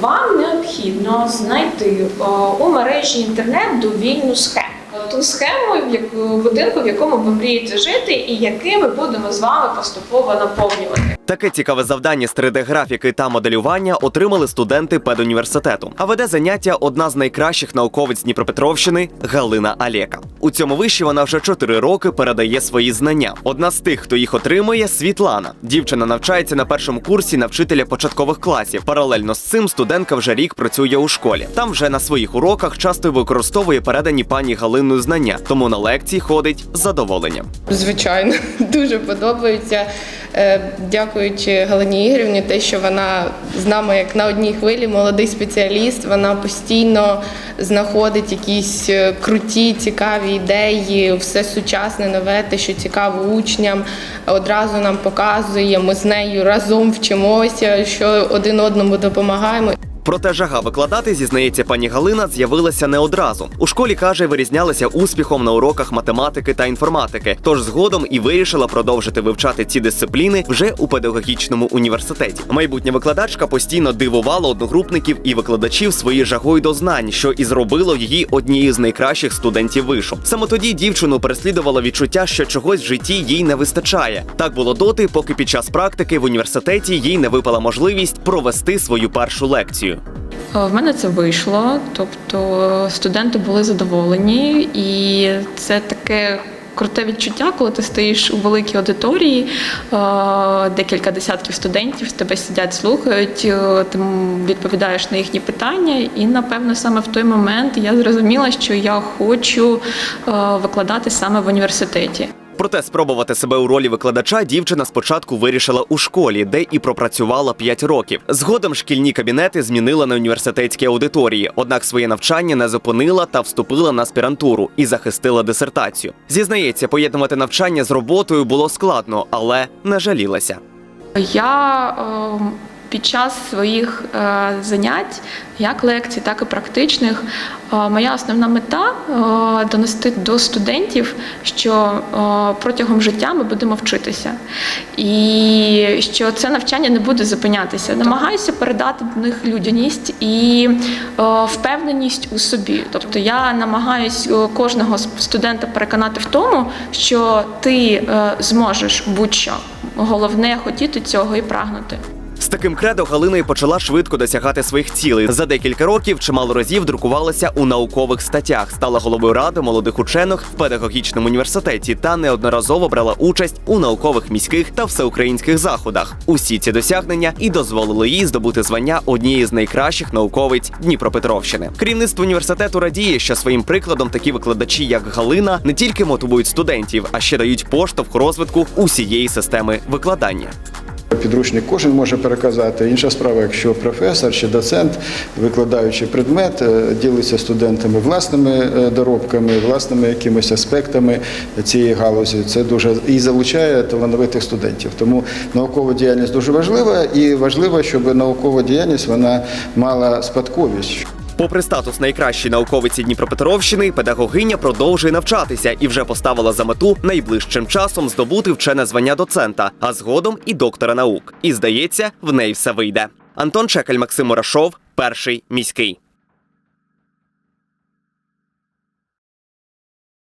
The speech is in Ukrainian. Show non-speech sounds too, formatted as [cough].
вам необхідно знайти у мережі інтернет довільну схему. Ту схему в будинку, в якому ви мрієте жити, і який ми будемо з вами поступово наповнювати. Таке цікаве завдання з 3D-графіки та моделювання отримали студенти педуніверситету. А веде заняття одна з найкращих науковиць Дніпропетровщини Галина Алєка. У цьому виші вона вже 4 роки передає свої знання. Одна з тих, хто їх отримує, Світлана. Дівчина навчається на першому курсі на вчителя початкових класів. Паралельно з цим студентка вже рік працює у школі. Там вже на своїх уроках часто використовує передані пані Галиною знання, тому на лекції ходить з задоволенням. Звичайно, [laughs] дуже подобається. Е, Дякуючи Галині Ігорівні, те, що вона з нами як на одній хвилі, молодий спеціаліст, вона постійно знаходить якісь е, круті, цікаві ідеї, все сучасне, нове, те, що цікаво учням, одразу нам показує. Ми з нею разом вчимося, що один одному допомагаємо. Проте жага викладати, зізнається пані Галина, з'явилася не одразу. У школі каже, вирізнялася успіхом на уроках математики та інформатики. Тож згодом і вирішила продовжити вивчати ці дисципліни вже у педагогічному університеті. Майбутня викладачка постійно дивувала одногрупників і викладачів своєю жагою до знань, що і зробило її однією з найкращих студентів вишу. Саме тоді дівчину переслідувало відчуття, що чогось в житті їй не вистачає. Так було доти, поки під час практики в університеті їй не випала можливість провести свою першу лекцію. Е, В мене це вийшло, тобто студенти були задоволені, і це таке. Круте відчуття, коли ти стоїш у великій аудиторії, е, декілька десятків студентів тебе сидять, слухають, е, ти відповідаєш на їхні питання. І напевно саме в той момент я зрозуміла, що я хочу е, викладати саме в університеті. Проте спробувати себе у ролі викладача дівчина спочатку вирішила у школі, де і пропрацювала 5 років. Згодом шкільні кабінети змінила на університетські аудиторії, однак своє навчання не зупинила та вступила на аспірантуру і захистила дисертацію. Зізнається, поєднувати навчання з роботою було складно, але не жалілася. Я під час своїх е, занять, як лекцій, так і практичних, е, моя основна мета е, донести до студентів, що протягом життя ми будемо вчитися, і що це навчання не буде зупинятися. Намагаюся передати до них людяність і впевненість у собі. Тобто я намагаюсь кожного студента переконати в тому, що ти зможеш будь-що. Головне хотіти цього і прагнути. З таким кредо Галина й почала швидко досягати своїх цілей. За декілька років чимало разів друкувалася у наукових статтях, стала головою ради молодих учених в педагогічному університеті та неодноразово брала участь у наукових міських та всеукраїнських заходах. Усі ці досягнення і дозволили їй здобути звання однієї з найкращих науковиць Дніпропетровщини. Керівництво університету радіє, що своїм прикладом такі викладачі, як Галина, не тільки мотивують студентів, а ще дають поштовх розвитку усієї системи викладання. Підручник кожен може переказати. Інша справа, якщо професор чи доцент, викладаючи предмет, е, ділиться студентами власними е, доробками, власними якимись аспектами цієї галузі, це дуже і залучає талановитих студентів. Тому наукова діяльність дуже важлива, і важливо, щоб наукова діяльність вона мала спадковість. Попри статус найкращої науковиці Дніпропетровщини, педагогиня продовжує навчатися і вже поставила за мету найближчим часом здобути вчене звання доцента, а згодом і доктора наук. І здається, в неї все вийде. Антон Чекаль, Максим Мурашов, перший міський.